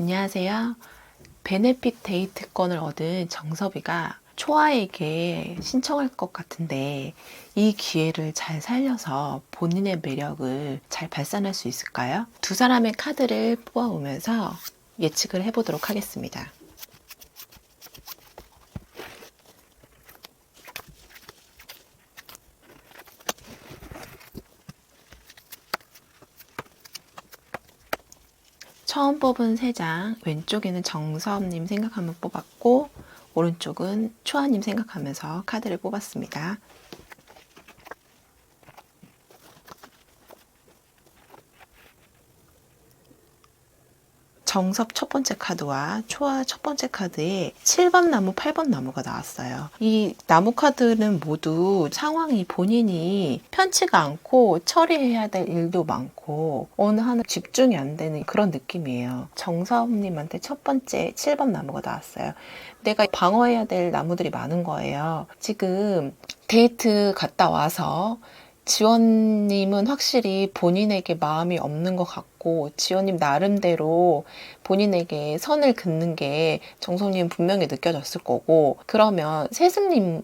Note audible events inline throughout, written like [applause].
안녕하세요. 베네핏 데이트권을 얻은 정섭이가 초아에게 신청할 것 같은데 이 기회를 잘 살려서 본인의 매력을 잘 발산할 수 있을까요? 두 사람의 카드를 뽑아오면서 예측을 해보도록 하겠습니다. 처음 뽑은 3장, 왼쪽에는 정섭님 생각하면 뽑았고, 오른쪽은 초아님 생각하면서 카드를 뽑았습니다. 정섭 첫 번째 카드와 초아 첫 번째 카드에 7번 나무, 8번 나무가 나왔어요. 이 나무 카드는 모두 상황이 본인이 편치가 않고 처리해야 될 일도 많고 어느 하나 집중이 안 되는 그런 느낌이에요. 정섭님한테 첫 번째 7번 나무가 나왔어요. 내가 방어해야 될 나무들이 많은 거예요. 지금 데이트 갔다 와서 지원님은 확실히 본인에게 마음이 없는 것 같고 지원님 나름대로 본인에게 선을 긋는 게 정성님 분명히 느껴졌을 거고 그러면 세승님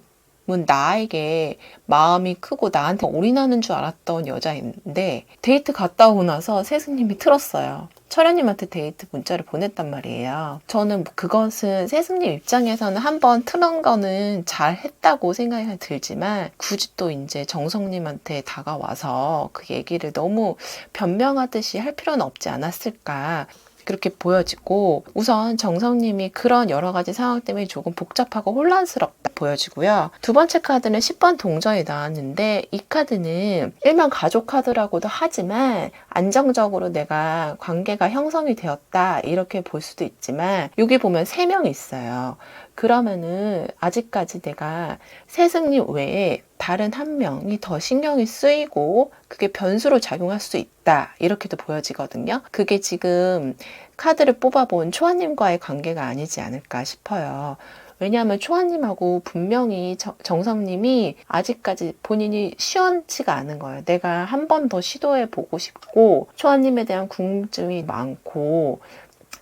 은 나에게 마음이 크고 나한테 올인하는 줄 알았던 여자인데 데이트 갔다 오고 나서 세승님이 틀었어요. 철현님한테 데이트 문자를 보냈단 말이에요. 저는 그것은 세승님 입장에서는 한번 틀은 거는 잘 했다고 생각이 들지만 굳이 또 이제 정성님한테 다가와서 그 얘기를 너무 변명하듯이 할 필요는 없지 않았을까. 그렇게 보여지고 우선 정성님이 그런 여러 가지 상황 때문에 조금 복잡하고 혼란스럽다 보여지고요. 두 번째 카드는 10번 동전이 나왔는데 이 카드는 일명 가족 카드라고도 하지만 안정적으로 내가 관계가 형성이 되었다 이렇게 볼 수도 있지만 여기 보면 세 명이 있어요. 그러면은 아직까지 내가 세승님 외에 다른 한 명이 더 신경이 쓰이고 그게 변수로 작용할 수 있다 이렇게도 보여지거든요. 그게 지금 카드를 뽑아본 초아님과의 관계가 아니지 않을까 싶어요. 왜냐하면 초아님하고 분명히 정성님이 아직까지 본인이 시원치가 않은 거예요. 내가 한 번 더 시도해 보고 싶고 초아님에 대한 궁금증이 많고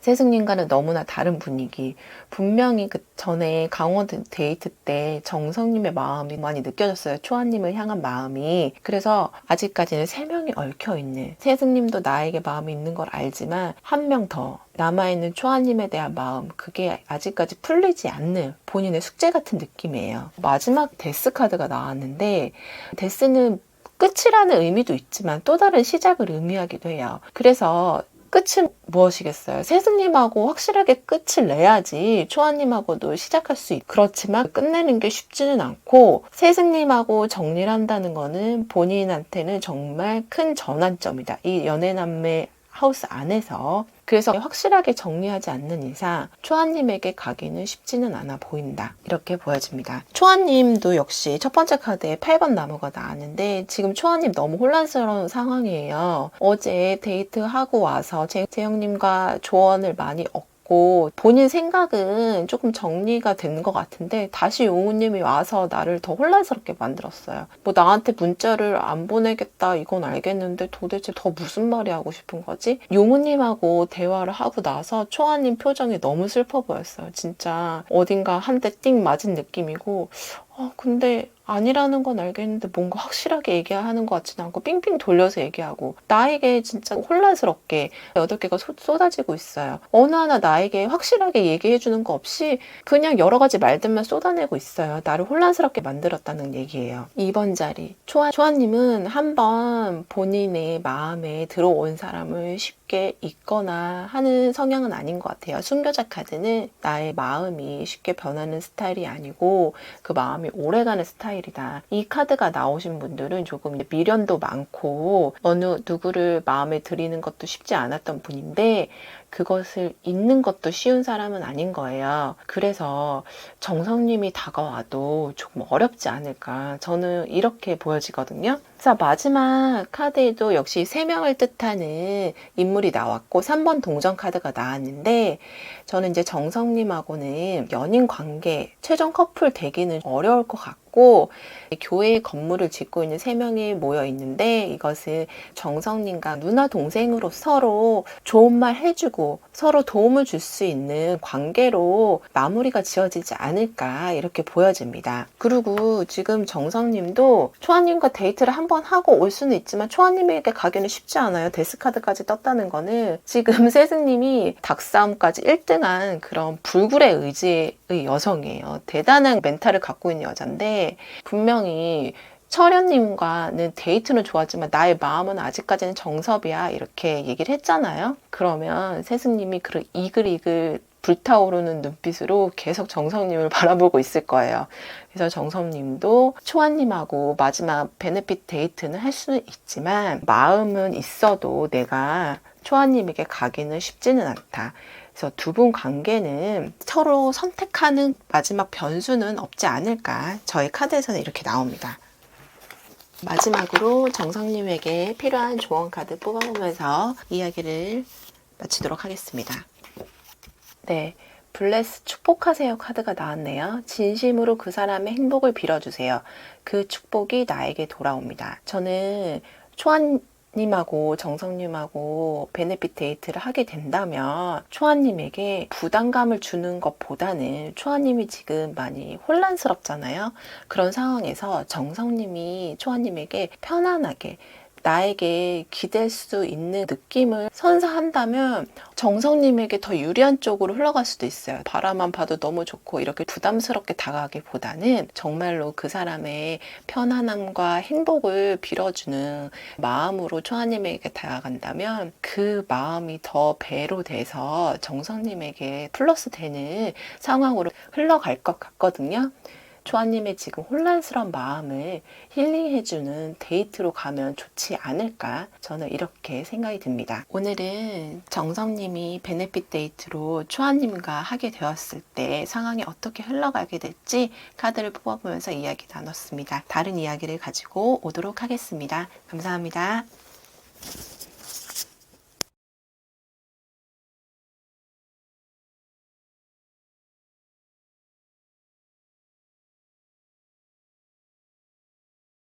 세승님과는 너무나 다른 분위기. 분명히 그 전에 강원 데이트 때 정성님의 마음이 많이 느껴졌어요. 초아님을 향한 마음이. 그래서 아직까지는 세 명이 얽혀 있는. 세승님도 나에게 마음이 있는 걸 알지만 한 명 더. 남아있는 초아님에 대한 마음, 그게 아직까지 풀리지 않는 본인의 숙제 같은 느낌이에요. 마지막 데스 카드가 나왔는데, 데스는 끝이라는 의미도 있지만 또 다른 시작을 의미하기도 해요. 그래서 끝은 무엇이겠어요? 세승님하고 확실하게 끝을 내야지 초아님하고도 시작할 수 있고 그렇지만 끝내는 게 쉽지는 않고 세승님하고 정리를 한다는 거는 본인한테는 정말 큰 전환점이다. 이 연애남매 하우스 안에서 그래서 확실하게 정리하지 않는 이상 초아님에게 가기는 쉽지는 않아 보인다. 이렇게 보여집니다. 초아님도 역시 첫 번째 카드에 8번 나무가 나왔는데 지금 초아님 너무 혼란스러운 상황이에요. 어제 데이트하고 와서 재영님과 조언을 많이 얻고 있고 본인 생각은 조금 정리가 된것 같은데 다시 용우님이 와서 나를 더 혼란스럽게 만들었어요. 뭐 나한테 문자를 안 보내겠다 이건 알겠는데 도대체 더 무슨 말이 하고 싶은 거지? 용우님하고 대화를 하고 나서 초아님 표정이 너무 슬퍼 보였어요. 진짜 어딘가 한 대 띵 맞은 느낌이고 어, 근데 아니라는 건 알겠는데 뭔가 확실하게 얘기하는 것 같지는 않고 삥삥 돌려서 얘기하고 나에게 진짜 혼란스럽게 여덟 개가 쏟아지고 있어요. 어느 하나 나에게 확실하게 얘기해 주는 거 없이 그냥 여러 가지 말들만 쏟아내고 있어요. 나를 혼란스럽게 만들었다는 얘기예요. 2번 자리 초아 초아님은 한번 본인의 마음에 들어온 사람을 쉽게 잊거나 하는 성향은 아닌 것 같아요. 순교자 카드는 나의 마음이 쉽게 변하는 스타일이 아니고 그 마음 이 오래가는 스타일 스타일이다. 이 카드가 나오신 분들은 조금 미련도 많고 어느 누구를 마음에 들이는 것도 쉽지 않았던 분인데 그것을 잊는 것도 쉬운 사람은 아닌 거예요. 그래서 정성님이 다가와도 조금 어렵지 않을까. 저는 이렇게 보여지거든요. 자, 마지막 카드에도 역시 3명을 뜻하는 인물이 나왔고 3번 동전 카드가 나왔는데 저는 이제 정성님하고는 연인 관계, 최종 커플 되기는 어려울 것 같고 있고 교회 건물을 짓고 있는 세 명이 모여 있는데 이것은 정성님과 누나 동생으로 서로 좋은 말 해주고 서로 도움을 줄 수 있는 관계로 마무리가 지어지지 않을까 이렇게 보여집니다. 그리고 지금 정성님도 초아님과 데이트를 한번 하고 올 수는 있지만 초아님에게 가기는 쉽지 않아요. 데스카드까지 떴다는 거는 지금 [laughs] 세승님이 닭싸움까지 1등한 그런 불굴의 의지의 여성이에요. 대단한 멘탈을 갖고 있는 여잔데 분명히 철현님과는 데이트는 좋았지만 나의 마음은 아직까지는 정섭이야 이렇게 얘기를 했잖아요. 그러면 세승님이 그 이글이글 불타오르는 눈빛으로 계속 정성님을 [laughs] 바라보고 있을 거예요. 그래서 정섭님도 초아님하고 마지막 베네핏 데이트는 할 수는 있지만 마음은 있어도 내가 초아님에게 가기는 쉽지는 않다. 그래서 두 분 관계는 서로 선택하는 마지막 변수는 없지 않을까. 저희 카드에서는 이렇게 나옵니다. 마지막으로 정성님에게 필요한 조언 카드 뽑아보면서 이야기를 마치도록 하겠습니다. 네. 블레스 축복하세요 카드가 나왔네요. 진심으로 그 사람의 행복을 빌어주세요. 그 축복이 나에게 돌아옵니다. 저는 초안 님하고 정성님하고 베네핏 데이트를 하게 된다면 초아님에게 부담감을 주는 것보다는 초아님이 지금 많이 혼란스럽잖아요. 그런 상황에서 정성님이 초아님에게 편안하게 나에게 기댈 수 있는 느낌을 선사한다면 정성님에게 더 유리한 쪽으로 흘러갈 수도 있어요. 바라만 봐도 너무 좋고 이렇게 부담스럽게 다가가기보다는 정말로 그 사람의 편안함과 행복을 빌어주는 마음으로 초아님에게 다가간다면 그 마음이 더 배로 돼서 정성님에게 플러스 되는 상황으로 흘러갈 것 같거든요. 초아님의 지금 혼란스러운 마음을 힐링해주는 데이트로 가면 좋지 않을까 저는 이렇게 생각이 듭니다. 오늘은 정성님이 베네핏 데이트로 초아님과 하게 되었을 때 상황이 어떻게 흘러가게 될지 카드를 뽑아보면서 이야기 나눴습니다. 다른 이야기를 가지고 오도록 하겠습니다. 감사합니다.